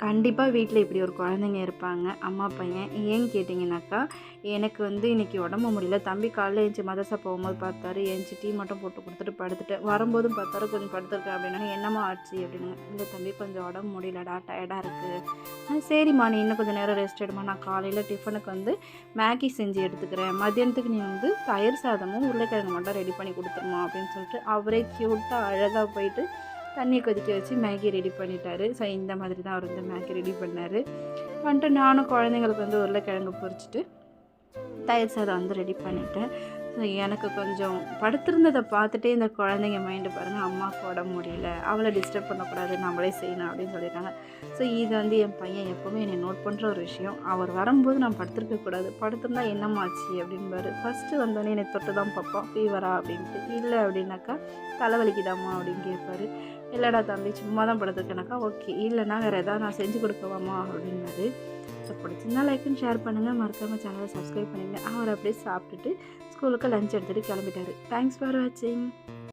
கண்டிப்பாக வீட்டில் இப்படி ஒரு குழந்தைங்க இருப்பாங்க. அம்மா பையன். ஏன்னு கேட்டிங்கனாக்கா எனக்கு வந்து இன்றைக்கி உடம்பு முடியல. தம்பி காலைல ஏஞ்சி மதரசா போகும்போது பார்த்தாரு. ஏஞ்சி டீ மட்டும் போட்டு கொடுத்துட்டு படுத்துட்டு வரும்போதும் பார்த்தாரு கொஞ்சம் படுத்துருக்கேன் அப்படின்னா என்னம்மா ஆச்சு அப்படின்னு இல்லை தம்பி கொஞ்சம் உடம்பு முடியலடா டயர்டாக இருக்குது சரிம்மா நீ இன்னும் கொஞ்சம் நேரம் ரெஸ்ட் எடுமா நான் காலையில் டிஃபனுக்கு வந்து மேகி செஞ்சு எடுத்துக்கிறேன். மதியானத்துக்கு நீ வந்து தயிர் சாதமும் உருளைக்கிழங்கு மட்டும் ரெடி பண்ணி கொடுத்துருமா அப்படின்னு சொல்லிட்டு அவரே க்யூட்டாக அழகாக போயிட்டு தண்ணியை கொதிக்க வச்சு மேகி ரெடி பண்ணிட்டாரு. ஸோ இந்த மாதிரி தான் அவர் வந்து மேகி ரெடி பண்ணார். வந்துட்டு நானும் குழந்தைங்களுக்கு வந்து உருளைக்கிழங்கு பொரிச்சிட்டு தயிர் சாதம் வந்து ரெடி பண்ணிட்டேன். எனக்கு கொஞ்சம் படுத்திருந்ததை பார்த்துட்டே இந்த குழந்தைங்க மைண்டு பாருங்கள் அம்மாவுக்கு உடம்பு முடியல அவளை டிஸ்டர்ப் பண்ணக்கூடாது நம்மளே செய்யணும் அப்படின்னு சொல்லிட்டாங்க. ஸோ இது வந்து என் பையன் எப்போவுமே என்னை நோட் பண்ணுற ஒரு விஷயம். அவர் வரும்போது நான் படுத்திருக்க கூடாது. படுத்திருந்தா என்னம்மாச்சு அப்படின்பாரு ஃபஸ்ட்டு வந்தோடனே என்னை தொட்டு தான் பார்ப்போம் ஃபீவரா அப்படின்ட்டு. இல்லை அப்படின்னாக்கா தலைவலிக்குதாம்மா அப்படின்னு கேட்பாரு. இல்லைடா தம்பி சும்மா தான் படுத்துருக்கேனாக்கா ஓகே இல்லைனா வேறு எதாவது நான் செஞ்சு கொடுக்கவாமா அப்படின்னாரு ஸோ பிடிச்சிருந்தா லைக் அண்ட் ஷேர் பண்ணுங்கள் மறக்காமல் சேனலை சப்ஸ்கிரைப் பண்ணுங்கள் அவர் அப்படியே சாப்பிட்டுட்டு ஸ்கூலுக்கு லஞ்ச் எடுத்துகிட்டு கிளம்பிட்டாரு. தேங்க்ஸ் ஃபார் வாட்சிங்